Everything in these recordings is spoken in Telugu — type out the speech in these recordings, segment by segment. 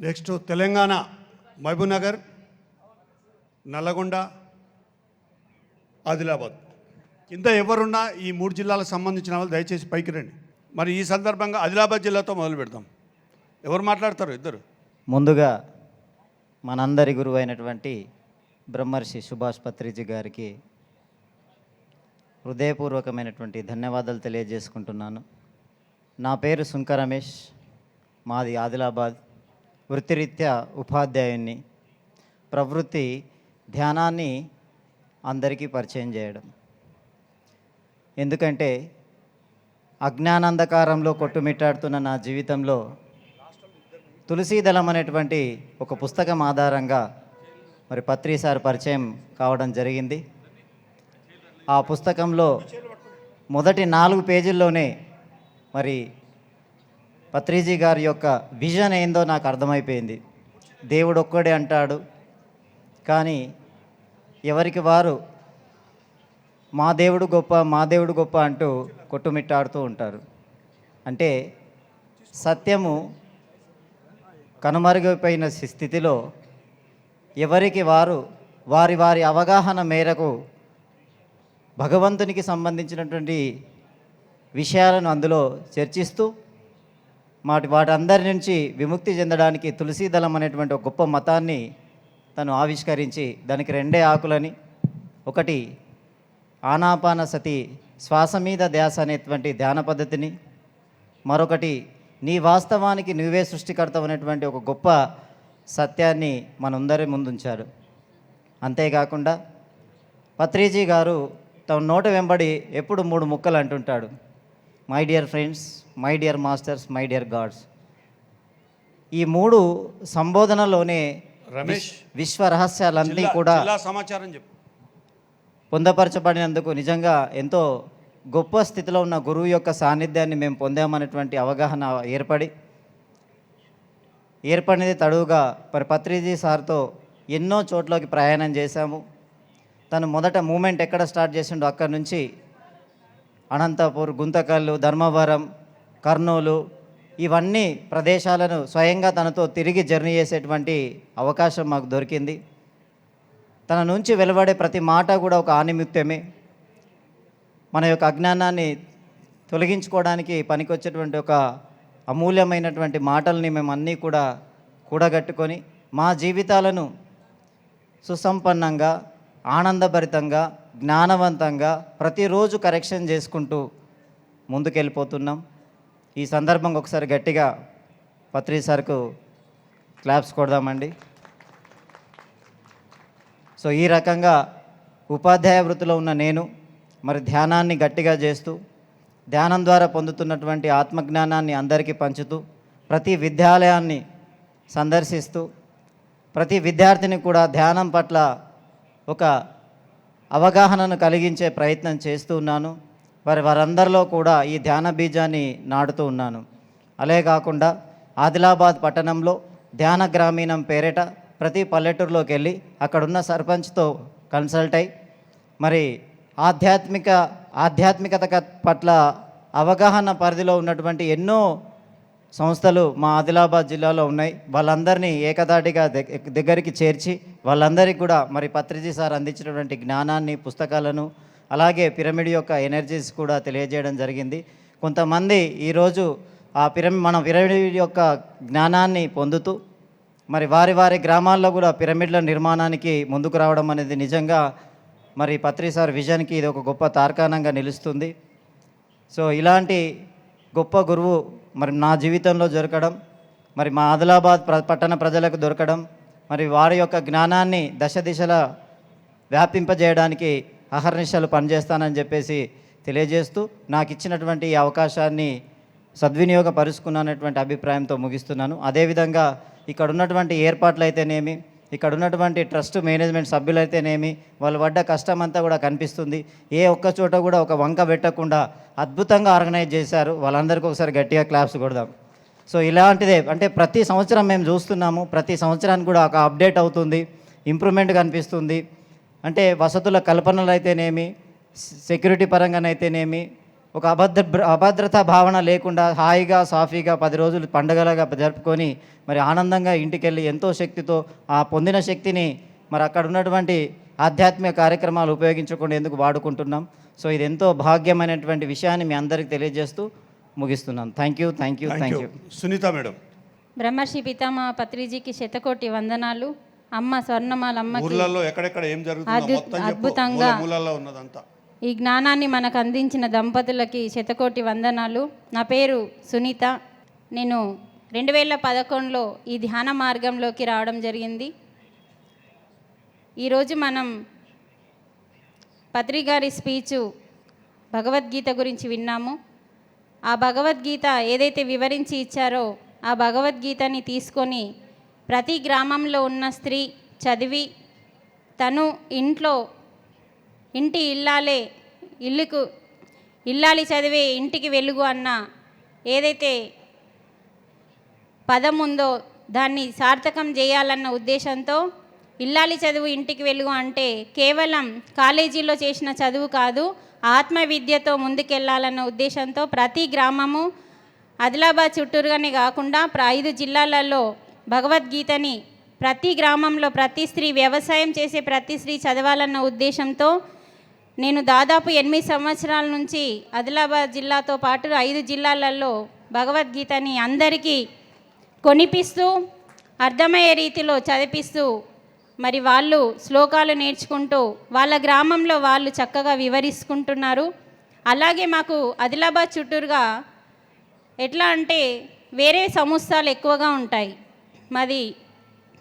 నెక్స్ట్ తెలంగాణ మహబూబ్నగర్ నల్లగొండ ఆదిలాబాద్. కింద ఎవరున్నా ఈ మూడు జిల్లాలకు సంబంధించిన వాళ్ళు దయచేసి పైకి రండి. మరి ఈ సందర్భంగా ఆదిలాబాద్ జిల్లాతో మొదలు పెడదాం. ఎవరు మాట్లాడతారు? ఇద్దరు. ముందుగా మనందరి గురువు అయినటువంటి బ్రహ్మర్షి సుభాష్ పత్రిజీ గారికి హృదయపూర్వకమైనటువంటి ధన్యవాదాలు తెలియజేసుకుంటున్నాను. నా పేరు సుంక రమేష్ మాది ఆదిలాబాద్. వృత్తిరీత్యా ఉపాధ్యాయుణ్ణి. ప్రవృత్తి ధ్యానాన్ని అందరికీ పరిచయం చేయడం. ఎందుకంటే అజ్ఞానాంధకారంలో కొట్టుమిట్టాడుతున్న నా జీవితంలో తులసీదళం అనేటువంటి ఒక పుస్తకం ఆధారంగా మరి పత్రిసారి పరిచయం కావడం జరిగింది. ఆ పుస్తకంలో మొదటి నాలుగు పేజీల్లోనే మరి పత్రిజీ గారి యొక్క విజన్ ఏందో నాకు అర్థమైపోయింది. దేవుడు ఒక్కడే అంటాడు. కానీ ఎవరికి వారు మా దేవుడు గొప్ప మా దేవుడు గొప్ప అంటూ కొట్టుమిట్టాడుతూ ఉంటారు. అంటే సత్యము కనుమరుగైపోయిన స్థితిలో ఎవరికి వారు వారి వారి అవగాహన మేరకు భగవంతునికి సంబంధించినటువంటి విషయాలను అందులో చర్చిస్తూ వాటి వాటందరి నుంచి విముక్తి చెందడానికి తులసీదళం అనేటువంటి ఒక గొప్ప మతాన్ని తను ఆవిష్కరించి దానికి రెండే ఆకులని. ఒకటి ఆనాపాన సతి శ్వాస మీద ధ్యాస అనేటువంటి ధ్యాన పద్ధతిని. మరొకటి నీ వాస్తవానికి నువ్వే సృష్టికర్త అనేటువంటి ఒక గొప్ప సత్యాన్ని మనందరి ముందుంచారు అంతేకాకుండా పత్రిజీ గారు తమ నోట వెంబడి ఎప్పుడు మూడు ముక్కలు అంటుంటాడు. My dear friends my dear masters my dear gods ఈ మూడు సంబోధనలోనే రమేష్ విశ్వ రహస్యాలన్నీ కూడా సమాచారం చెప్పు. పొందపరచబడినందుకు నిజంగా ఎంతో గొప్ప స్థితిలో ఉన్న గురువు యొక్క సాన్నిధ్యాన్ని మేము పొందామనేటువంటి అవగాహన ఏర్పడి ఏర్పడినది తడువుగా మరి పత్రిజీ సార్తో ఎన్నో చోట్లకి ప్రయాణం చేశాము. తను మొదట మూమెంట్ ఎక్కడ స్టార్ట్ చేసిండో అక్కడి నుంచి అనంతపూర్ గుంతకల్లు ధర్మవరం కర్నూలు ఇవన్నీ ప్రదేశాలను స్వయంగా తనతో తిరిగి జర్నీ చేసేటువంటి అవకాశం మాకు దొరికింది. తన నుంచి వెలువడే ప్రతి మాట కూడా ఒక ఆనిమిత్యమే. మన యొక్క అజ్ఞానాన్ని తొలగించుకోవడానికి పనికొచ్చేటువంటి ఒక అమూల్యమైనటువంటి మాటల్ని మేము అన్నీ కూడా కూడగట్టుకొని మా జీవితాలను సుసంపన్నంగా ఆనందభరితంగా జ్ఞానవంతంగా ప్రతిరోజు కరెక్షన్ చేసుకుంటూ ముందుకెళ్ళిపోతున్నాం. ఈ సందర్భంగా ఒకసారి గట్టిగా పత్రి సార్కు క్లాప్స్ కొడదామండి. సో ఈ రకంగా ఉపాధ్యాయ వృత్తిలో ఉన్న నేను మరి ధ్యానాన్ని గట్టిగా చేస్తూ ధ్యానం ద్వారా పొందుతున్నటువంటి ఆత్మజ్ఞానాన్ని అందరికీ పంచుతూ ప్రతి విద్యాలయాన్ని సందర్శిస్తూ ప్రతి విద్యార్థిని కూడా ధ్యానం పట్ల ఒక అవగాహనను కలిగించే ప్రయత్నం చేస్తూ ఉన్నాను. వారి వారందరిలో కూడా ఈ ధ్యాన బీజాన్ని నాటుతూ ఉన్నాను. అలే కాకుండా ఆదిలాబాద్ పట్టణంలో ధ్యాన గ్రామీణం పేరిట ప్రతి పల్లెటూరులోకి వెళ్ళి అక్కడున్న సర్పంచ్తో కన్సల్ట్ అయి మరి ఆధ్యాత్మిక ఆధ్యాత్మికత పట్ల అవగాహన పరిధిలో ఉన్నటువంటి ఎన్నో సంస్థలు మా ఆదిలాబాద్ జిల్లాలో ఉన్నాయి. వాళ్ళందరినీ ఏకదాటిగా దగ్గరికి చేర్చి వాళ్ళందరికీ కూడా మరి పత్రిజీ సార్ అందించినటువంటి జ్ఞానాన్ని పుస్తకాలను అలాగే పిరమిడ్ యొక్క ఎనర్జీస్ కూడా తెలియజేయడం జరిగింది. కొంతమంది ఈరోజు ఆ పిరమిడ్ మన పిరమిడ్ యొక్క జ్ఞానాన్ని పొందుతూ మరి వారి వారి గ్రామాల్లో కూడా పిరమిడ్ల నిర్మాణానికి ముందుకు రావడం అనేది నిజంగా మరి పత్రి సార్ విజన్కి ఇది ఒక గొప్ప తార్కాణంగా నిలుస్తుంది. సో ఇలాంటి గొప్ప గురువు మరి నా జీవితంలో దొరకడం మరి మా ఆదిలాబాద్ పట్టణ ప్రజలకు దొరకడం మరి వారి యొక్క జ్ఞానాన్ని దశ దిశలా వ్యాపింపజేయడానికి అహర్నిశలు పనిచేస్తానని చెప్పేసి తెలియజేస్తూ నాకు ఇచ్చినటువంటి ఈ అవకాశాన్ని సద్వినియోగపరుచుకున్నటువంటి అభిప్రాయంతో ముగిస్తున్నాను. అదేవిధంగా ఇక్కడ ఉన్నటువంటి ఏర్పాట్లు అయితేనేమి ఇక్కడ ఉన్నటువంటి ట్రస్ట్ మేనేజ్మెంట్ సభ్యులైతేనేమి వాళ్ళు పడ్డ కష్టం అంతా కూడా కనిపిస్తుంది. ఏ ఒక్క చోట కూడా ఒక వంక పెట్టకుండా అద్భుతంగా ఆర్గనైజ్ చేశారు. వాళ్ళందరికీ ఒకసారి గట్టిగా క్లాప్స్ కొడదాం. సో ఇలాంటిదే అంటే ప్రతి సంవత్సరం మేము చూస్తున్నాము ప్రతి సంవత్సరానికి కూడా ఒక అప్డేట్ అవుతుంది ఇంప్రూవ్మెంట్ కనిపిస్తుంది. అంటే వసతుల కల్పనలు అయితేనేమి సెక్యూరిటీ పరంగానైతేనేమి ఒక అభద్ర అభద్రతా భావన లేకుండా హాయిగా సాఫీగా పది రోజులు పండగలుగా జరుపుకొని మరి ఆనందంగా ఇంటికెళ్ళి ఎంతో శక్తితో ఆ పొందిన శక్తిని మరి అక్కడ ఉన్నటువంటి ఆధ్యాత్మిక కార్యక్రమాలు ఉపయోగించకుండా ఎందుకు వాడుకుంటున్నాం? సో ఇది ఎంతో భాగ్యమైనటువంటి విషయాన్ని మీ అందరికీ తెలియజేస్తూ ముగిస్తున్నాను. Thank you thank you thank you Sunitha madam. Brahmarshi Pitamaha పత్రిజీకి శతకోటి వందనాలు. అమ్మ స్వర్ణమాల అమ్మకి. ఊర్లలో ఎక్కడెక్కడ ఏం జరుగుతుందో మొత్తం అద్భుతంగా. మూల మూలల్లో ఉన్నదంతా. ఈ జ్ఞానాన్ని మనకు అందించిన దంపతులకి శతకోటి వందనాలు. నా పేరు సునీత. నేను రెండు వేల పదకొండులో ఈ ధ్యాన మార్గంలోకి రావడం జరిగింది. ఈరోజు మనం పత్రి గారి స్పీచు భగవద్గీత గురించి విన్నాము. ఆ భగవద్గీత ఏదైతే వివరించి ఇచ్చారో ఆ భగవద్గీతని తీసుకొని ప్రతి గ్రామంలో ఉన్న స్త్రీ చదివి తను ఇంట్లో ఇంటి ఇల్లాలే ఇల్లుకు ఇల్లాలి చదివే ఇంటికి వెలుగు అన్న ఏదైతే పదం ఉందో దాన్ని సార్థకం చేయాలన్న ఉద్దేశంతో ఇల్లాలి చదువు ఇంటికి వెలుగు అంటే కేవలం కాలేజీలో చేసిన చదువు కాదు ఆత్మ విద్యతో ముందుకెళ్ళాలన్న ఉద్దేశంతో ప్రతి గ్రామము ఆదిలాబాద్ చుట్టూరుగానే కాకుండా ప్ర- ఐదు జిల్లాలలో భగవద్గీతని ప్రతి గ్రామంలో ప్రతి స్త్రీ వ్యవసాయం చేసే ప్రతి స్త్రీ చదవాలన్న ఉద్దేశంతో నేను దాదాపు ఎనిమిది సంవత్సరాల నుంచి ఆదిలాబాద్ జిల్లాతో పాటు ఐదు జిల్లాలలో భగవద్గీతని అందరికీ కొనిపిస్తూ అర్థమయ్యే రీతిలో చదివిస్తూ మరి వాళ్ళు శ్లోకాలు నేర్చుకుంటూ వాళ్ళ గ్రామంలో వాళ్ళు చక్కగా వివరించుకుంటున్నారు అలాగే మాకు ఆదిలాబాద్ చుట్టూరుగా ఎట్లా అంటే వేరే సంస్థలు ఎక్కువగా ఉంటాయి. మాది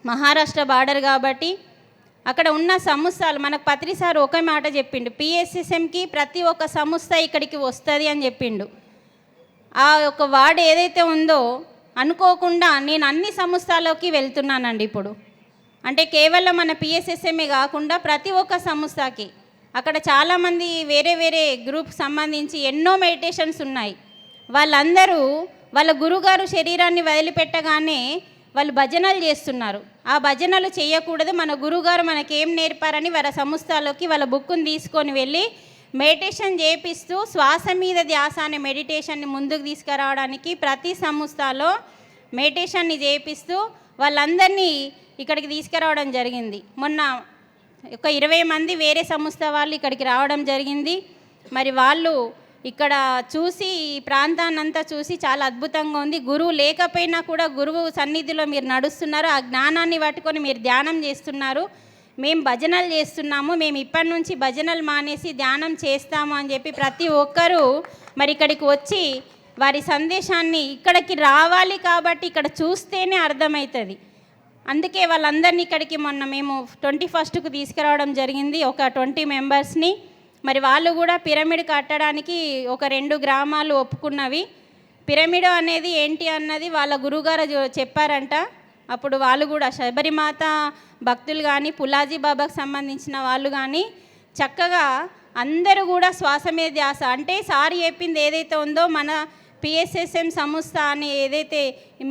మహారాష్ట్ర బార్డర్ కాబట్టి అక్కడ ఉన్న సంస్థలు మనకు పత్రి సార్ ఒకే మాట చెప్పిండు పిఎస్ఎస్ఎంకి ప్రతి ఒక్క సంస్థ ఇక్కడికి వస్తుంది అని చెప్పిండు. ఆ యొక్క వార్డు ఏదైతే ఉందో అనుకోకుండా నేను అన్ని సంస్థలోకి వెళ్తున్నానండి ఇప్పుడు. అంటే కేవలం మన పిఎస్ఎస్ఎంఏ కాకుండా ప్రతి ఒక్క సంస్థకి. అక్కడ చాలామంది వేరే వేరే గ్రూప్ సంబంధించి ఎన్నో మెడిటేషన్స్ ఉన్నాయి. వాళ్ళందరూ వాళ్ళ గురుగారు శరీరాన్ని వదిలిపెట్టగానే వాళ్ళు భజనలు చేస్తున్నారు. ఆ భజనలు చేయకూడదు. మన గురుగారు మనకేం నేర్పారని వాళ్ళ సంస్థలోకి వాళ్ళ బుక్కుని తీసుకొని వెళ్ళి మెడిటేషన్ చేపిస్తూ శ్వాస మీద ధ్యాస అనే మెడిటేషన్ని ముందుకు తీసుకురావడానికి ప్రతి సంస్థలో మెడిటేషన్ని చేపిస్తూ వాళ్ళందరినీ ఇక్కడికి తీసుకురావడం జరిగింది. మొన్న ఒక ఇరవై మంది వేరే సంస్థ వాళ్ళు ఇక్కడికి రావడం జరిగింది. మరి వాళ్ళు ఇక్కడ చూసి ఈ ప్రాంతాన్నంతా చూసి చాలా అద్భుతంగా ఉంది. గురువు లేకపోయినా కూడా గురువు సన్నిధిలో మీరు నడుస్తున్నారు. ఆ జ్ఞానాన్ని పట్టుకొని మీరు ధ్యానం చేస్తున్నారు. మేము భజనలు చేస్తున్నాము. మేము ఇప్పటి నుంచి భజనలు మానేసి ధ్యానం చేస్తాము అని చెప్పి ప్రతి ఒక్కరూ మరి ఇక్కడికి వచ్చి వారి సందేశాన్ని ఇక్కడికి రావాలి కాబట్టి ఇక్కడ చూస్తేనే అర్థమవుతుంది. అందుకే వాళ్ళందరినీ ఇక్కడికి మొన్న మేము ట్వంటీ ఫస్ట్కు తీసుకురావడం జరిగింది. ఒక ట్వంటీ మెంబర్స్ని మరి వాళ్ళు కూడా పిరమిడ్ కట్టడానికి ఒక రెండు గ్రామాలు ఒప్పుకున్నవి. పిరమిడ్ అనేది ఏంటి అన్నది వాళ్ళ గురుగారు చెప్పారంట. అప్పుడు వాళ్ళు కూడా శబరిమాత భక్తులు కానీ పులాజీ బాబాకు సంబంధించిన వాళ్ళు కానీ చక్కగా అందరూ కూడా శ్వాస మీద ధ్యాస. అంటే సార్ చెప్పింది ఏదైతే ఉందో మన పిఎస్ఎస్ఎం సంస్థ అని ఏదైతే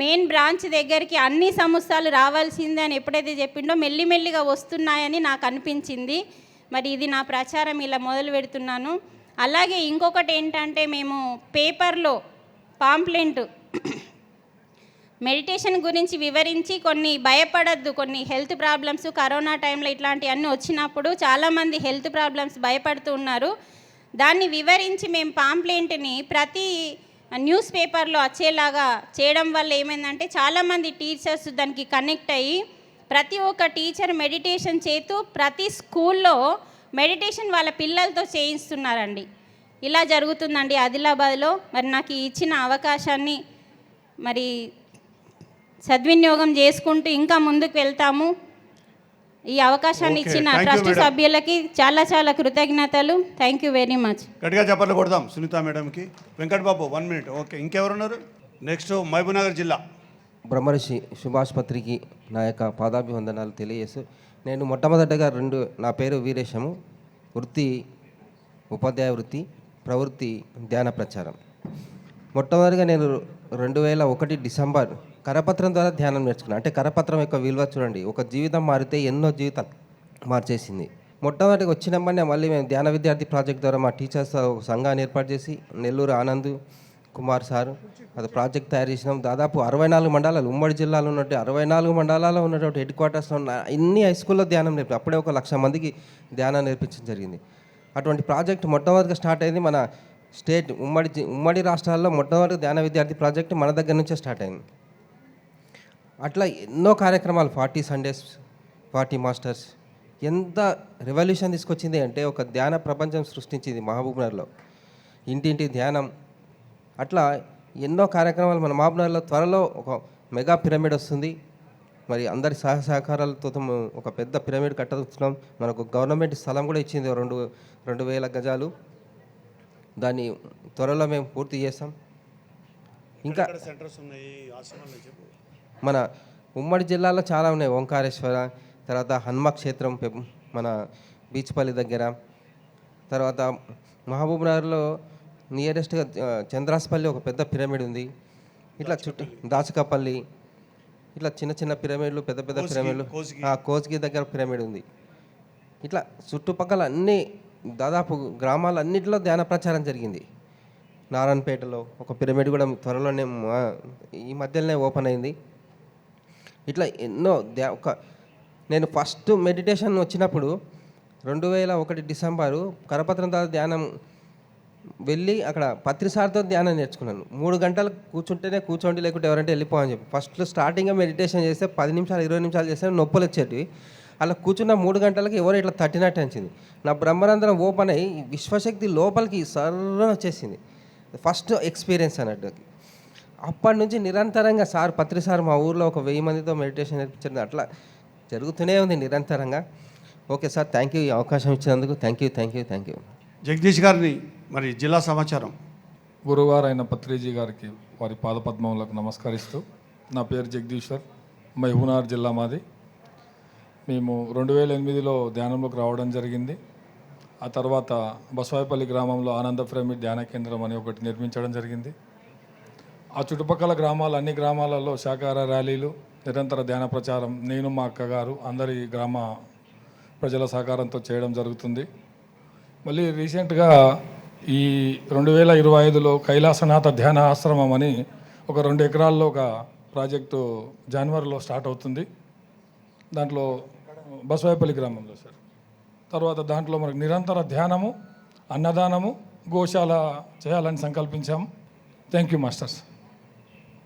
మెయిన్ బ్రాంచ్ దగ్గరికి అన్ని సంస్థలు రావాల్సిందే అని ఎప్పుడైతే చెప్పిండో మెల్లిమెల్లిగా వస్తున్నాయని నాకు అనిపించింది. మరి ఇది నా ప్రచారం ఇలా మొదలు పెడుతున్నాను. అలాగే ఇంకొకటి ఏంటంటే మేము పేపర్లో పాంప్లెంట్ మెడిటేషన్ గురించి వివరించి కొన్ని భయపడద్దు కొన్ని హెల్త్ ప్రాబ్లమ్స్ కరోనా టైంలో ఇట్లాంటివన్నీ వచ్చినప్పుడు చాలామంది హెల్త్ ప్రాబ్లమ్స్ భయపడుతూ ఉన్నారు. దాన్ని వివరించి మేము పాంప్లెంట్ని ప్రతి న్యూస్ పేపర్లో వచ్చేలాగా చేయడం వల్ల ఏమైందంటే చాలామంది టీచర్స్ దానికి కనెక్ట్ అయ్యి ప్రతి ఒక్క టీచర్ మెడిటేషన్ చేస్తూ ప్రతి స్కూల్లో మెడిటేషన్ వాళ్ళ పిల్లలతో చేయిస్తున్నారండి. ఇలా జరుగుతుందండి ఆదిలాబాద్లో. మరి నాకు ఇచ్చిన అవకాశాన్ని మరి సద్వినియోగం చేసుకుంటూ ఇంకా ముందుకు వెళ్తాము. ఈ అవకాశాన్ని ఇచ్చిన ట్రస్ట్. సభ్యులకి చాలా చాలా కృతజ్ఞతలు. థ్యాంక్ యూ వెరీ మచ్ గట్టిగా చెప్పట్లు కొడదాం సునీత మేడంకి. Venkat Babu one minute okay ఇంకెవరున్నారు? నెక్స్ట్ మహబూబ్నగర్ జిల్లా. బ్రహ్మర్షి సుభాష్పత్రికి నా యొక్క పాదాభివందనాలు తెలియజేస్తూ నేను మొట్టమొదటగా రెండు నా పేరు వీరేశము వృత్తి ఉపాధ్యాయ వృత్తి ప్రవృత్తి ధ్యాన ప్రచారం. మొట్టమొదటిగా నేను రెండు వేల ఒకటి డిసెంబర్ కరపత్రం ద్వారా ధ్యానం నేర్చుకున్నాను అంటే కరపత్రం యొక్క విలువ చూడండి ఒక జీవితం మారితే ఎన్నో జీవితాలు మార్చేసింది. మొట్టమొదటిగా వచ్చినమ్మనే మళ్ళీ మేము ధ్యాన విద్యార్థి ప్రాజెక్ట్ ద్వారా మా టీచర్స్ ఒక సంఘాన్ని ఏర్పాటు చేసి నెల్లూరు ఆనంద్ కుమార్ సార్. అది ప్రాజెక్ట్ తయారు చేసినాం. దాదాపు అరవై నాలుగు మండలాలు ఉమ్మడి జిల్లాలో ఉన్నట్టు అరవై నాలుగు మండలాల్లో ఉన్నటువంటి హెడ్ క్వార్టర్స్లో ఉన్న అన్ని హై స్కూల్లో ధ్యానం నేర్పి అప్పుడే ఒక లక్ష మందికి ధ్యానం నేర్పించడం జరిగింది. అటువంటి ప్రాజెక్ట్ మొట్టమొదటిగా స్టార్ట్ అయింది మన స్టేట్ ఉమ్మడి ఉమ్మడి రాష్ట్రాల్లో మొట్టమొదటి ధ్యాన విద్యార్థి ప్రాజెక్ట్ మన దగ్గర నుంచే స్టార్ట్ అయింది. అట్లా ఎన్నో కార్యక్రమాలు ఫార్టీ సండేస్ ఫార్టీ మాస్టర్స్ ఎంత రెవల్యూషన్ తీసుకొచ్చింది అంటే ఒక ధ్యాన ప్రపంచం సృష్టించింది మహబూబ్నగర్లో ఇంటింటి ధ్యానం అట్లా ఎన్నో కార్యక్రమాలు మన మహబూబ్నగర్లో త్వరలో ఒక మెగా పిరమిడ్ వస్తుంది. మరి అందరి సహ సహకారాలతో ఒక పెద్ద పిరమిడ్ కట్టుతున్నాం మనకు గవర్నమెంట్ స్థలం కూడా ఇచ్చింది రెండు రెండు వేల గజాలు. దాన్ని త్వరలో మేము పూర్తి చేస్తాం. ఇంకా మన ఉమ్మడి జిల్లాలో చాలా ఉన్నాయి. ఓంకారేశ్వర తర్వాత హనుమ క్షేత్రం పె- మన బీచ్పల్లి దగ్గర. తర్వాత మహబూబ్నగర్లో నియరెస్ట్గా చంద్రాస్పల్లి ఒక పెద్ద పిరమిడ్ ఉంది. ఇట్లా చుట్టూ దాచకపల్లి ఇట్లా చిన్న చిన్న పిరమిడ్లు పెద్ద పెద్ద పిరమిడ్లు. కోస్గి. దగ్గర పిరమిడ్ ఉంది. ఇట్లా చుట్టుపక్కల అన్ని దాదాపు గ్రామాలన్నింటిలో ధ్యాన ప్రచారం జరిగింది. నారాయణపేటలో ఒక పిరమిడ్ కూడా త్వరలోనే ఈ మధ్యలోనే ఓపెన్ అయింది. ఇట్లా ఎన్నో ధ్యా ఒక నేను ఫస్ట్ మెడిటేషన్ వచ్చినప్పుడు రెండు వేల ఒకటి డిసెంబరు కరపత్రం ధ్యానం వెళ్ళి అక్కడ పత్రిసార్తో ధ్యానం నేర్చుకున్నాను. మూడు గంటలు కూర్చుంటేనే కూర్చోండి లేకుంటే ఎవరంటే వెళ్ళిపోవని చెప్పి. ఫస్ట్ స్టార్టింగ్గా మెడిటేషన్ చేస్తే పది నిమిషాలు ఇరవై నిమిషాలు చేస్తే నొప్పులు వచ్చేటివి. అలా కూర్చున్న మూడు గంటలకి ఎవరో ఇట్లా తట్టినట్టు అనిచింది నా బ్రహ్మరంధ్రం ఓపెన్ అయ్యి విశ్వశక్తి లోపలికి సర్రం వచ్చేసింది. ఫస్ట్ ఎక్స్పీరియన్స్ అన్నట్టు. అప్పటి నుంచి నిరంతరంగా సార్ పత్రి సార్ మా ఊర్లో ఒక వెయ్యి మందితో మెడిటేషన్ నేర్పించింది అట్లా జరుగుతూనే ఉంది నిరంతరంగా. ఓకే సార్ థ్యాంక్ యూ ఈ అవకాశం ఇచ్చినందుకు thank you thank you thank you Jagadish గారిని మరి జిల్లా సమాచారం. గురువారైన పత్రిజీ గారికి వారి పాదపద్మములకు నమస్కరిస్తూ నా పేరు జగదీశ్వర్ మహబూనార్ జిల్లా మాది. మేము రెండు వేల ఎనిమిదిలో ధ్యానంలోకి రావడం జరిగింది. ఆ తర్వాత బసవాయిపల్లి గ్రామంలో ఆనందప్రేమి ధ్యాన కేంద్రం అని ఒకటి నిర్మించడం జరిగింది. ఆ చుట్టుపక్కల గ్రామాలు అన్ని గ్రామాలలో శాకాహార ర్యాలీలు నిరంతర ధ్యాన ప్రచారం నేను మా అక్కగారు అందరి గ్రామ ప్రజల సహకారంతో చేయడం జరుగుతుంది. మళ్ళీ రీసెంట్గా ఈ రెండు వేల ఇరవై ఐదులో కైలాసనాథ ధ్యాన ఆశ్రమం అని ఒక రెండు ఎకరాల్లో ఒక ప్రాజెక్టు జనవరిలో స్టార్ట్ అవుతుంది. దాంట్లో బసవాయిపల్లి గ్రామంలో సార్. తర్వాత దాంట్లో మనకు నిరంతర ధ్యానము అన్నదానము గోశాల చేయాలని సంకల్పించాము థ్యాంక్ యూ మాస్టర్స్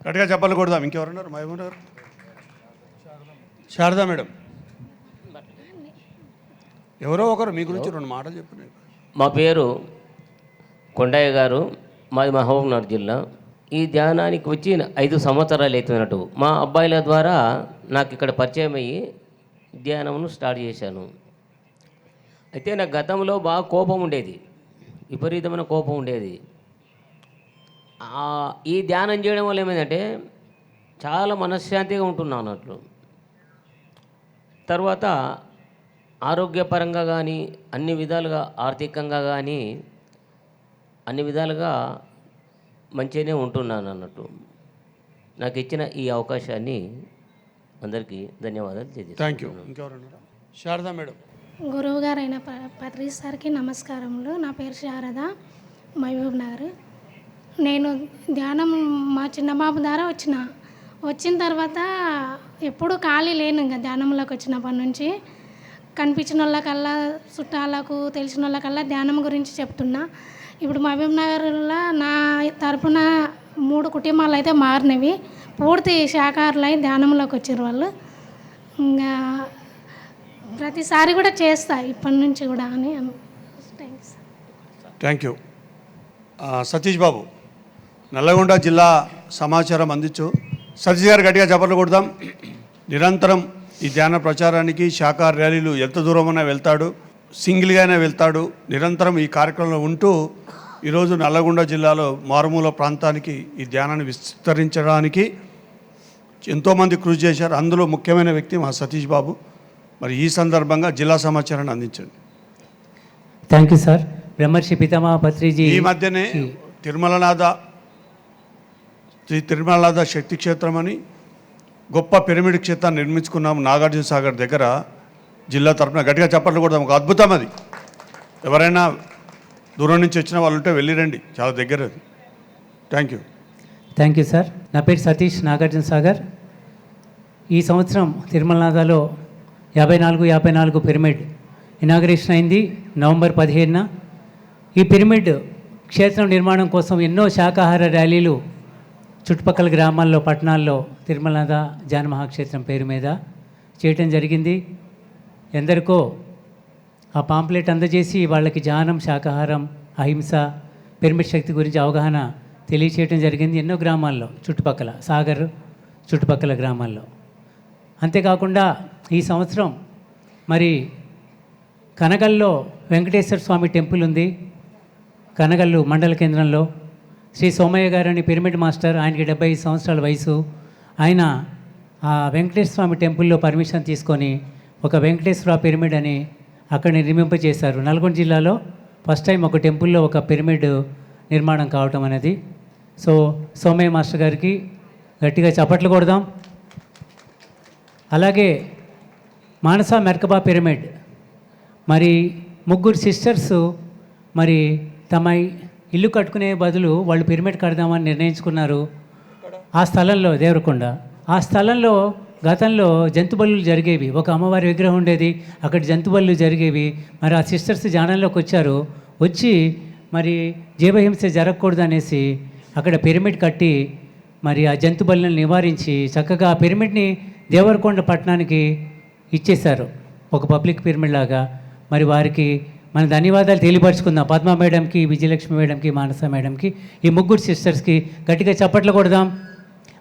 గట్టిగా చెప్పాలి కొడదాం. ఇంకెవరున్నారు? మహబూబ్ గారు శారదా మేడం. ఎవరో ఒకరు మీ గురించి రెండు మాటలు చెప్పండి. మా పేరు కొండయ్య గారు మాది మహబూబ్నగర్ జిల్లా. ఈ ధ్యానానికి వచ్చి ఐదు సంవత్సరాలు అవుతున్నట్టు మా అబ్బాయిల ద్వారా నాకు ఇక్కడ పరిచయం అయ్యి ధ్యానమును స్టార్ట్ చేశాను. అయితే నాకు గతంలో బాగా కోపం ఉండేది. విపరీతమైన కోపం ఉండేది. ఈ ధ్యానం చేయడం వల్ల ఏమైందంటే చాలా మనశ్శాంతిగా ఉంటున్నాను అన్నట్లు. తర్వాత ఆరోగ్యపరంగా కానీ అన్ని విధాలుగా ఆర్థికంగా కానీ అన్ని విధాలుగా మంచిగానే ఉంటున్నాను అన్నట్టు. నాకు ఇచ్చిన ఈ అవకాశాన్ని అందరికీ ధన్యవాదాలు తెలియజేస్తాను థ్యాంక్ యూ ఇంకెవరున్నారా శారదా మేడం. గురువు గారైన ప- పత్రి సార్కి నమస్కారములు. నా పేరు శారద మహబూబ్ నగర్. నేను ధ్యానం మా చిన్న బాబు ద్వారా వచ్చిన. వచ్చిన తర్వాత ఎప్పుడు ఖాళీ లేను ఇంకా ధ్యానంలోకి వచ్చినప్పటి నుంచి. కనిపించిన వాళ్ళకల్లా చుట్టాలకు తెలిసిన వాళ్ళకల్లా ధ్యానం గురించి చెప్తున్నా. ఇప్పుడు మహబూబ్నగర్లో నా తరపున మూడు కుటుంబాలు అయితే మారినవి. పూర్తి శాఖాహారులు అయి ధ్యానంలోకి వచ్చారు వాళ్ళు. ఇంకా ప్రతిసారి కూడా చేస్తా ఇప్పటి నుంచి కూడా అని thanks thank you Satish Babu Nalgonda జిల్లా సమాచారం అందించు. సతీష్ గారు గట్టిగా చెప్పలు కొడదాం. నిరంతరం ఈ ధ్యాన ప్రచారానికి శాఖ ర్యాలీలు ఎంత దూరమైనా వెళ్తాడు. సింగిల్గానే వెళ్తాడు. నిరంతరం ఈ కార్యక్రమంలో ఉంటూ ఈరోజు నల్లగొండ జిల్లాలో మారుమూల ప్రాంతానికి ఈ ధ్యానాన్ని విస్తరించడానికి ఎంతోమంది కృషి చేశారు. అందులో ముఖ్యమైన వ్యక్తి మా సతీష్ బాబు. మరి ఈ సందర్భంగా జిల్లా సమాచారాన్ని అందించండి. Thank you sir. Brahmarshi Pitamaha Patriji ఈ మధ్యనే తిరుమలనాథ శ్రీ తిరుమలనాథ శక్తి క్షేత్రం అని గొప్ప పిరమిడ్ క్షేత్రాన్ని నిర్మించుకున్నాము నాగార్జున సాగర్ దగ్గర. జిల్లా తరపున గట్టిగా చెప్పట్లు కూడా ఒక అద్భుతం అది. ఎవరైనా దూరం నుంచి వచ్చిన వాళ్ళు ఉంటే వెళ్ళిరండి చాలా దగ్గర అది. Thank you thank you sir నా పేరు సతీష్ నాగార్జున సాగర్. ఈ సంవత్సరం తిరుమలనాథలో యాభై నాలుగు యాభై నాలుగు పిరమిడ్ ఇనాగరేషన్ అయింది నవంబర్ పదిహేనున. ఈ పిరమిడ్ క్షేత్రం నిర్మాణం కోసం ఎన్నో శాకాహార ర్యాలీలు చుట్టుపక్కల గ్రామాల్లో పట్టణాల్లో తిరుమలనాథ జానమహాక్షేత్రం పేరు మీద చేయటం జరిగింది. ఎందరికో ఆ పాంప్లెట్ అందజేసి వాళ్ళకి ధ్యానం శాకాహారం అహింస పిరమిడ్ శక్తి గురించి అవగాహన తెలియచేయడం జరిగింది ఎన్నో గ్రామాల్లో చుట్టుపక్కల సాగర్ చుట్టుపక్కల గ్రామాల్లో. అంతేకాకుండా ఈ సంవత్సరం మరి కనగల్లో వెంకటేశ్వర స్వామి టెంపుల్ ఉంది. కనగల్లు మండల కేంద్రంలో. శ్రీ సోమయ్య గారని పిరమిడ్ మాస్టర్ ఆయనకి డెబ్బై ఐదు సంవత్సరాల వయసు. ఆయన ఆ వెంకటేశ్వర స్వామి టెంపుల్లో పర్మిషన్ తీసుకొని ఒక వెంకటేశ్వర పిరమిడ్ అని అక్కడ నిర్మింపజేశారు. నల్గొండ జిల్లాలో ఫస్ట్ టైం ఒక టెంపుల్లో ఒక పిరమిడ్ నిర్మాణం కావటం అనేది. సో సోమయ్య మాస్టర్ గారికి గట్టిగా చప్పట్లు కొడదాం. అలాగే మానస మెర్కబా పిరమిడ్. మరి ముగ్గురు సిస్టర్స్ మరి తమ ఇల్లు కట్టుకునే బదులు వాళ్ళు పిరమిడ్ కడదామని నిర్ణయించుకున్నారు. ఆ స్థలంలో దేవరకొండ. ఆ స్థలంలో గతంలో జంతు బలులు జరిగేవి. ఒక అమ్మవారి విగ్రహం ఉండేది. అక్కడ జంతు బలులు జరిగేవి. మరి ఆ సిస్టర్స్ జానంలోకి వచ్చారు. వచ్చి మరి జీవహింస జరగకూడదు అనేసి అక్కడ పిరమిడ్ కట్టి మరి ఆ జంతు బలులను నివారించి చక్కగా ఆ పిరమిడ్ని దేవరకొండ పట్టణానికి ఇచ్చేశారు. ఒక పబ్లిక్ పిరమిడ్ లాగా. మరి వారికి మన ధన్యవాదాలు తెలియపరుచుకుందాం. పద్మ మేడంకి విజయలక్ష్మి మేడంకి మానస మేడంకి ఈ ముగ్గురు సిస్టర్స్కి గట్టిగా చప్పట్లు కొడదాం.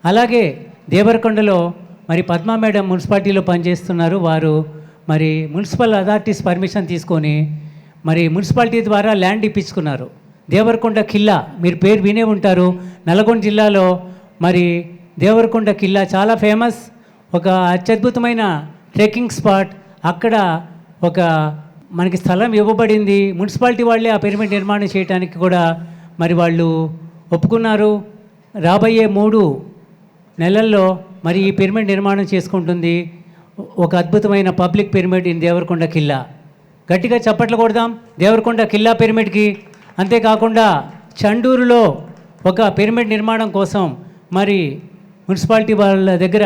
అలాగే దేవరకొండలో మరి పద్మ మేడం మున్సిపాలిటీలో పనిచేస్తున్నారు. వారు మరి మున్సిపల్ అథారిటీస్ పర్మిషన్ తీసుకొని మరి మున్సిపాలిటీ ద్వారా ల్యాండ్ ఇప్పించుకున్నారు. దేవరకొండ కిల్లా మీరు పేరు వినే ఉంటారు. నల్గొండ జిల్లాలో మరి దేవరకొండ కిల్లా చాలా ఫేమస్. ఒక అత్యద్భుతమైన ట్రెక్కింగ్ స్పాట్. అక్కడ ఒక మనకి స్థలం ఇవ్వబడింది. మున్సిపాలిటీ వాళ్ళే ఆ పిరమిడ్ నిర్మాణం చేయడానికి కూడా మరి వాళ్ళు ఒప్పుకున్నారు. రాబోయే మూడు నెలల్లో మరి ఈ పిరమిడ్ నిర్మాణం చేసుకుంటుంది. ఒక అద్భుతమైన పబ్లిక్ పిరమిడ్ ఇన్ దేవరకొండ కిల్లా. గట్టిగా చప్పట్లు కొడదాం. దేవరకొండ కిల్లా పిరమిడ్కి. అంతేకాకుండా చండూరులో ఒక పిరమిడ్ నిర్మాణం కోసం మరి మున్సిపాలిటీ వాళ్ళ దగ్గర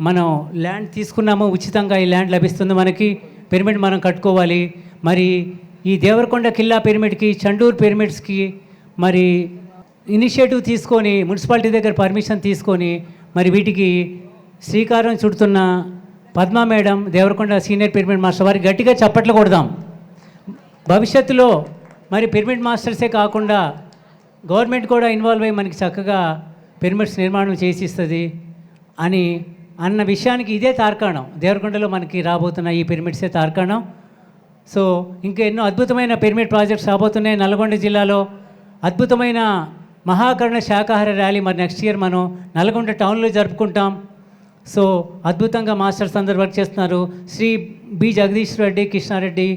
మనం ల్యాండ్ తీసుకున్నాము. ఉచితంగా ఈ ల్యాండ్ లభిస్తుంది మనకి. పిరమిడ్ మనం కట్టుకోవాలి. మరి ఈ దేవరకొండ కిల్లా పిరమిడ్కి చండూరు పిరమిడ్స్కి మరి ఇనిషియేటివ్ తీసుకొని మున్సిపాలిటీ దగ్గర పర్మిషన్ తీసుకొని మరి వీటికి శ్రీకారం చుడుతున్న Padma madam Devarakonda senior pyramid master వారికి గట్టిగా చప్పట్లు కొడదాం. భవిష్యత్తులో మరి పిరమిడ్ మాస్టర్సే కాకుండా గవర్నమెంట్ కూడా ఇన్వాల్వ్ అయ్యి మనకి చక్కగా పిరమిడ్స్ నిర్మాణం చేసిస్తుంది అని అన్న విషయానికి ఇదే తార్కాణం. దేవరకొండలో మనకి రాబోతున్న ఈ పిరమిడ్సే తార్కాణం. సో ఇంకా ఎన్నో అద్భుతమైన పిరమిడ్ ప్రాజెక్ట్స్ రాబోతున్నాయి. నల్గొండ జిల్లాలో అద్భుతమైన మహాకరణ శాకాహార ర్యాలీ మరి నెక్స్ట్ ఇయర్ మనం నల్గొండ టౌన్లో జరుపుకుంటాం. సో అద్భుతంగా మాస్టర్స్ అందరు వర్క్ చేస్తున్నారు. శ్రీ బి జగదీష్ రెడ్డి కృష్ణారెడ్డి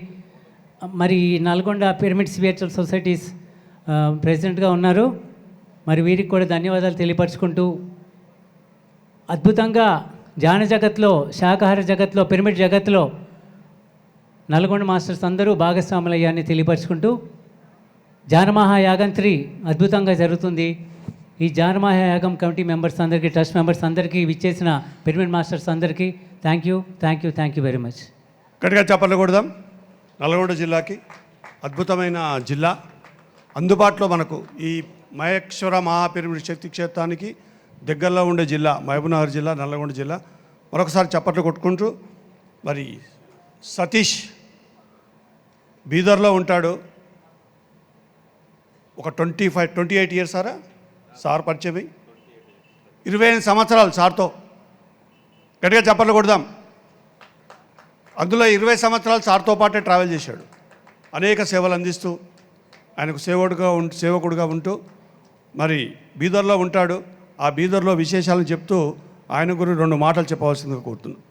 మరి నల్గొండ పిరమిడ్ స్పిరిచువల్ సొసైటీస్ ప్రెసిడెంట్గా ఉన్నారు. మరి వీరికి కూడా ధన్యవాదాలు తెలియపరచుకుంటూ అద్భుతంగా ధ్యాన జగత్లో శాకాహార జగత్లో పిరమిడ్ జగత్లో నల్గొండ మాస్టర్స్ అందరూ భాగస్వాములయ్యాన్ని తెలియపరుచుకుంటూ జానమహాయాగంత్రి అద్భుతంగా జరుగుతుంది. ఈ జానమహాయాగం కమిటీ మెంబర్స్ అందరికీ ట్రస్ట్ మెంబర్స్ అందరికీ విచ్చేసిన పిరమిడ్ మాస్టర్స్ అందరికీ thank you thank you thank you very much గట్టిగా చప్పట్లు కొడదాం. నల్గొండ జిల్లాకి అద్భుతమైన జిల్లా. అందుబాటులో మనకు ఈ మహేశ్వర మహాపిరమిడ్ శక్తి క్షేత్రానికి దగ్గరలో ఉండే జిల్లా మహబూబ్నగర్ జిల్లా నల్లగొండ జిల్లా. మరొకసారి చప్పట్లు కొట్టుకుంటూ మరి సతీష్ బీదర్లో ఉంటాడు. ఒక twenty five twenty eight years సారా? సార్ పరిచయం ఇరవై ఐదు సంవత్సరాలు సార్తో. గట్టిగా చప్పట్లు కొడదాం. అందులో ఇరవై సంవత్సరాలు సార్తో పాటే ట్రావెల్ చేశాడు. అనేక సేవలు అందిస్తూ ఆయనకు సేవకుడుగా ఉంటూ సేవకుడుగా ఉంటూ మరి బీదర్లో ఉంటాడు. ఆ బీదర్లో విశేషాలను చెప్తూ ఆయన గురించి రెండు మాటలు చెప్పవలసిందిగా కోరుతున్నాను.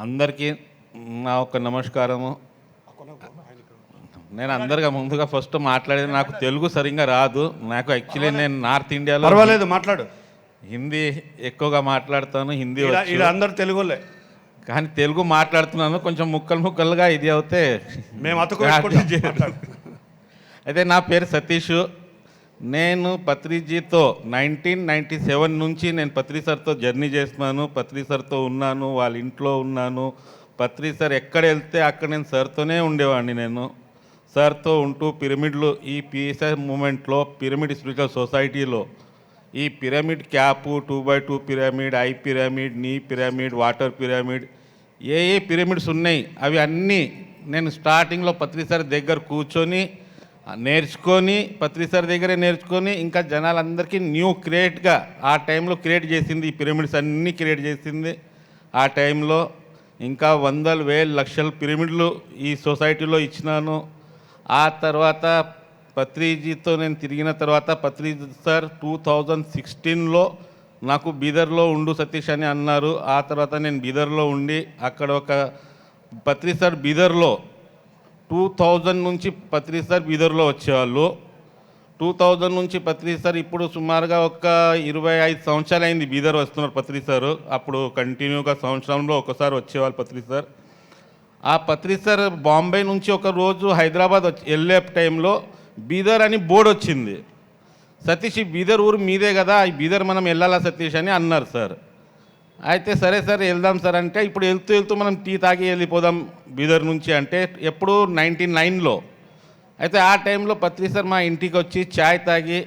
అందరికీ నా ఒక నమస్కారము. నేను అందరిగా ముందుగా ఫస్ట్ మాట్లాడేది నాకు తెలుగు సరిగ్గా రాదు. నాకు యాక్చువల్లీ నేను నార్త్ ఇండియాలో పర్వాలేదు మాట్లాడు. హిందీ ఎక్కువగా మాట్లాడతాను హిందీ అందరు తెలుగులే. కానీ తెలుగు మాట్లాడుతున్నాను కొంచెం ముక్కలు ముక్కలుగా ఇది అవుతే మేము. మాట్లాడు. అయితే నా పేరు సతీష్. నేను పత్రిజీతో నైన్టీన్ నైంటీ సెవెన్ నుంచి నేను పత్రి సార్తో జర్నీ చేస్తున్నాను పత్రి సార్తో ఉన్నాను వాళ్ళ ఇంట్లో ఉన్నాను. పత్రి సార్ ఎక్కడ వెళ్తే అక్కడ నేను సార్తోనే ఉండేవాడిని నేను. సార్తో ఉంటూ పిరమిడ్లు ఈ పిఎస్ఐ మూమెంట్లో పిరమిడ్ స్పిరిచువల్ సొసైటీలో ఈ pyramid cap two by two pyramid I pyramid నీ పిరమిడ్ వాటర్ పిరమిడ్ ఏ ఏ పిరమిడ్స్ ఉన్నాయి? అవి అన్నీ నేను స్టార్టింగ్లో పత్రిసారి దగ్గర కూర్చొని నేర్చుకొని పత్రి సార్ దగ్గరే నేర్చుకొని ఇంకా జనాలందరికీ న్యూ క్రియేట్గా ఆ టైంలో క్రియేట్ చేసింది ఈ పిరమిడ్స్ అన్నీ క్రియేట్ చేసింది ఆ టైంలో. ఇంకా వందలు వేలు లక్షల పిరమిడ్లు ఈ సొసైటీలో ఇచ్చినాను. ఆ తర్వాత పత్రిజీతో నేను తిరిగిన తర్వాత పత్రిజీ సార్ టూ థౌజండ్ సిక్స్టీన్లో నాకు బీదర్లో ఉండు సతీష్ అని అన్నారు. ఆ తర్వాత నేను బీదర్లో ఉండి అక్కడ ఒక పత్రి సార్ బీదర్లో టూ థౌజండ్ నుంచి పత్రి సార్ బీదర్లో వచ్చేవాళ్ళు. టూ థౌజండ్ నుంచి పత్రి సార్ ఇప్పుడు సుమారుగా ఒక ఇరవై ఐదు సంవత్సరాలు అయింది బీదర్ వస్తున్నారు పత్రి సార్. అప్పుడు కంటిన్యూగా సంవత్సరంలో ఒకసారి వచ్చేవాళ్ళు పత్రి సార్. ఆ పత్రి సార్ బాంబే నుంచి ఒక రోజు హైదరాబాద్ వచ్చి వెళ్ళే టైంలో బీదర్ అని బోర్డు వచ్చింది. సతీష్ ఈ బీదర్ ఊరు మీదే కదా ఈ బీదర్ మనం వెళ్ళాలా సతీష్? అని అన్నారు సార్. అయితే సరే సార్ వెళ్దాం సార్ అంటే ఇప్పుడు వెళ్తూ వెళ్తూ మనం టీ తాగి వెళ్ళిపోదాం బీదర్ నుంచి అంటే ఎప్పుడు నైన్టీ నైన్లో. అయితే ఆ టైంలో పత్రి సార్ మా ఇంటికి వచ్చి ఛాయ్ తాగి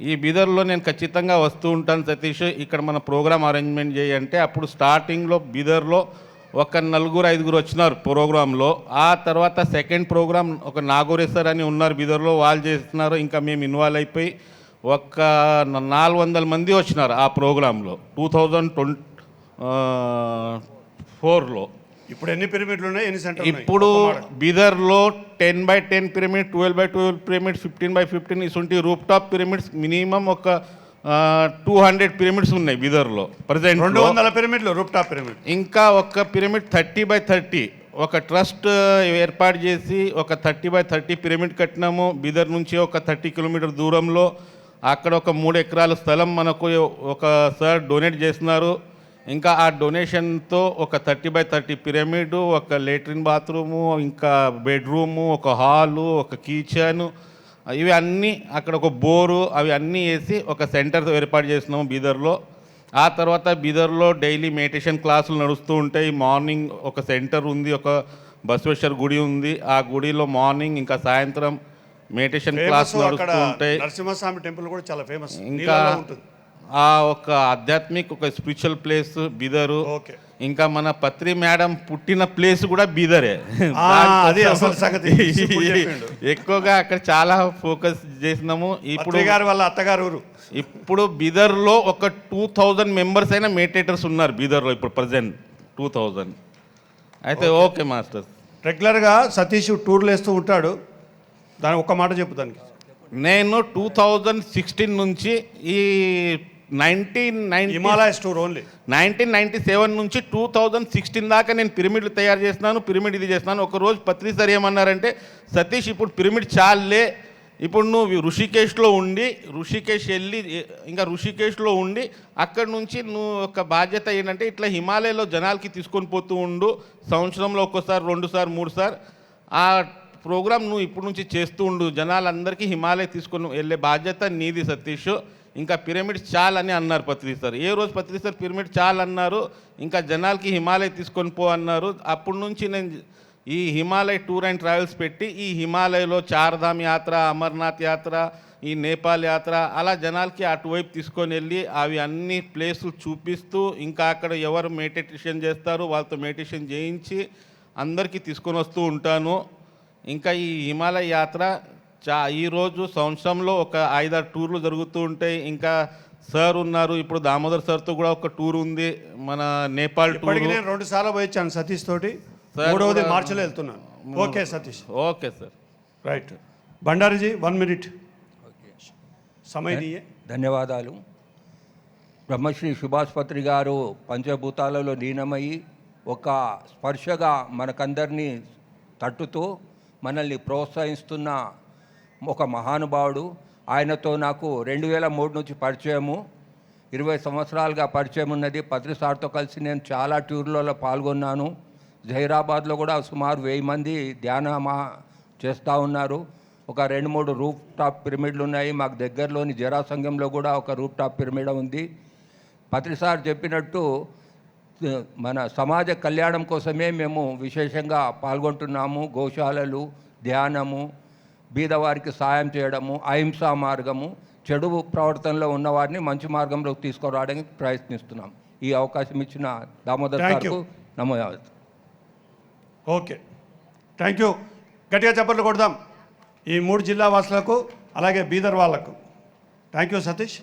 ఈ బీదర్లో నేను ఖచ్చితంగా వస్తూ ఉంటాను సతీష్ ఇక్కడ మన ప్రోగ్రామ్ అరేంజ్మెంట్ చేయి అంటే అప్పుడు స్టార్టింగ్లో బీదర్లో ఒక నలుగురు ఐదుగురు వచ్చినారు ప్రోగ్రాంలో ఆ తర్వాత సెకండ్ ప్రోగ్రామ్ ఒక నాగోరేశ్వర్ అని ఉన్నారు బీదర్లో వాళ్ళు చేస్తున్నారు ఇంకా మేము ఇన్వాల్వ్ అయిపోయి ఒక నాలుగు వందల మంది వచ్చినారు ఆ ప్రోగ్రాంలో టూ థౌజండ్ ట్వంటీ ఫోర్లో ఇప్పుడు ఎన్ని పిరమిడ్లు ఉన్నాయి ఎన్ని ఉన్నాయి? ఇప్పుడు. బీదర్లో ten by ten pyramid twelve by twelve pyramid fifteen by fifteen ఇటువంటి రూప్ టాప్ పిరమిడ్స్ మినిమం ఒక టూ హండ్రెడ్ పిరమిడ్స్ ఉన్నాయి బీదర్లో. ప్రజెంట్ రెండు వందల పిరమిడ్లు రూప్ టాప్ పిరమిడ్ ఇంకా ఒక పిరమిడ్ థర్టీ బై థర్టీ ఒక ట్రస్ట్ ఏర్పాటు చేసి ఒక థర్టీ బై థర్టీ పిరమిడ్ కట్టినాము. బీదర్ నుంచి ఒక థర్టీ కిలోమీటర్ దూరంలో. అక్కడ ఒక మూడు ఎకరాల స్థలం మనకు ఒక సార్ డొనేట్ చేస్తున్నారు ఇంకా ఆ డొనేషన్తో ఒక థర్టీ బై థర్టీ పిరమిడ్ ఒక లేట్రిన్ బాత్రూము ఇంకా బెడ్రూము ఒక హాలు ఒక కిచెన్ ఇవి అన్నీ అక్కడ ఒక బోరు అవి అన్నీ వేసి ఒక సెంటర్ ఏర్పాటు చేస్తున్నాము బీదర్లో. ఆ తర్వాత బీదర్లో డైలీ మెడిటేషన్ క్లాసులు నడుస్తూ ఉంటాయి. మార్నింగ్ ఒక సెంటర్ ఉంది ఒక బసవేశ్వర్ గుడి ఉంది. ఆ గుడిలో మార్నింగ్ ఇంకా సాయంత్రం మెడిటేషన్ క్లాస్ నడుస్తూ ఉంటాయి. నరసింహస్వామి టెంపుల్ కూడా చాలా ఫేమస్ ఇంకా ఆ ఒక ఆధ్యాత్మిక్ ఒక స్పిరిచువల్ ప్లేస్ బీదరు. ఓకే. ఇంకా మన పత్రి మేడం పుట్టిన ప్లేస్ కూడా బీదరే. అది అసలు సంగతి. ఎక్కువగా అక్కడ చాలా ఫోకస్ చేసినాము. ఇప్పుడు గారి వాళ్ళ అత్తగారు ఊరు. ఇప్పుడు బీదర్లో ఒక టూ థౌజండ్ మెంబర్స్ అయినా మెడిటేటర్స్ ఉన్నారు బీదర్లో ఇప్పుడు ప్రజెంట్ టూ థౌజండ్. అయితే ఓకే. మాస్టర్ రెగ్యులర్గా సతీష్ టూర్లు వేస్తూ ఉంటాడు. దాని ఒక్క మాట చెప్పు దానికి. నేను టూ థౌజండ్ సిక్స్టీన్ నుంచి ఈ nineteen nine Himalayas tour only nineteen ninety seven నుంచి టూ థౌజండ్ సిక్స్టీన్ దాకా నేను పిరమిడ్లు తయారు చేస్తున్నాను పిరమిడ్ ఇది చేస్తున్నాను. ఒక రోజు పత్రి సార్ ఏమన్నారంటే సతీష్ ఇప్పుడు పిరమిడ్ చాలే ఇప్పుడు నువ్వు ఋషికేశ్లో ఉండి ఋషికేశ్ వెళ్ళి ఇంకా ఋషికేశ్లో ఉండి అక్కడ నుంచి నువ్వు ఒక బాధ్యత ఏంటంటే ఇట్లా హిమాలయలో జనాలకి తీసుకొని పోతూ ఉండు. సంవత్సరంలో ఒక్కోసారి రెండు సార్ మూడు సార్. ఆ ప్రోగ్రామ్ నువ్వు ఇప్పుడు నుంచి చేస్తూ ఉండు. జనాలందరికీ హిమాలయ తీసుకొని వెళ్ళే బాధ్యత నీది సతీష్. ఇంకా పిరమిడ్ చాల్ అని అన్నారు పత్రి సార్. ఏ రోజు పత్రి సార్ పిరమిడ్ చాల్ అన్నారు? ఇంకా జనాలకి హిమాలయ తీసుకొని పో అన్నారు. అప్పటి నుంచి నేను ఈ హిమాలయ టూర్ అండ్ ట్రావెల్స్ పెట్టి ఈ హిమాలయలో చార్ధామ్ యాత్ర అమర్నాథ్ యాత్ర ఈ నేపాల్ యాత్ర అలా జనాలకి అటువైపు తీసుకొని వెళ్ళి అవి అన్ని ప్లేసులు చూపిస్తూ ఇంకా అక్కడ ఎవరు మెడిటేషన్ చేస్తారు వాళ్ళతో మెడిటేషన్ చేయించి అందరికీ తీసుకొని వస్తూ ఉంటాను. ఇంకా ఈ హిమాలయ యాత్ర చా ఈరోజు సంవత్సరంలో ఒక ఐదారు టూర్లు జరుగుతూ ఉంటాయి ఇంకా సార్ ఉన్నారు. ఇప్పుడు దామోదర్ సార్తో కూడా ఒక టూర్ ఉంది మన నేపాల్ టూర్. నేను రెండు సార్లు పోయించాను సతీష్ తోటి. సార్ మూడవది మార్చిలో వెళ్తున్నాను. Okay Satish. Okay sir. Right. Bhandariji one minute. సమయ ధన్యవాదాలు. బ్రహ్మశ్రీ సుభాష్ పత్రి గారు పంచభూతాలలో లీనమయ్యి ఒక స్పర్శగా మనకందరినీ తట్టుతూ మనల్ని ప్రోత్సహిస్తున్న ఒక మహానుభావుడు. ఆయనతో నాకు రెండు వేల మూడు నుంచి పరిచయము. ఇరవై సంవత్సరాలుగా పరిచయం ఉన్నది. పత్రి సార్తో కలిసి నేను చాలా టూర్లలో పాల్గొన్నాను. జహీరాబాద్లో కూడా సుమారు వెయ్యి మంది ధ్యానమా చేస్తూ ఉన్నారు. ఒక రెండు మూడు రూఫ్ టాప్ పిరమిడ్లు ఉన్నాయి. మాకు దగ్గరలోని జరాసంఘంలో కూడా ఒక రూఫ్ టాప్ పిరమిడ్ ఉంది. పత్రి సార్ చెప్పినట్టు మన సమాజ కళ్యాణం కోసమే మేము విశేషంగా పాల్గొంటున్నాము. గోశాలలు ధ్యానము బీదవారికి సాయం చేయడము అహింసా మార్గము చెడు ప్రవర్తనలో ఉన్నవారిని మంచి మార్గంలోకి తీసుకురావడానికి ప్రయత్నిస్తున్నాం. ఈ అవకాశం ఇచ్చిన దామోదర్ నమోదు. ఓకే. థ్యాంక్ యూ గట్టిగా చప్పట్లు కొడదాం. ఈ మూడు జిల్లా వాసులకు అలాగే బీదర్ వాళ్ళకు థ్యాంక్ యూ సతీష్.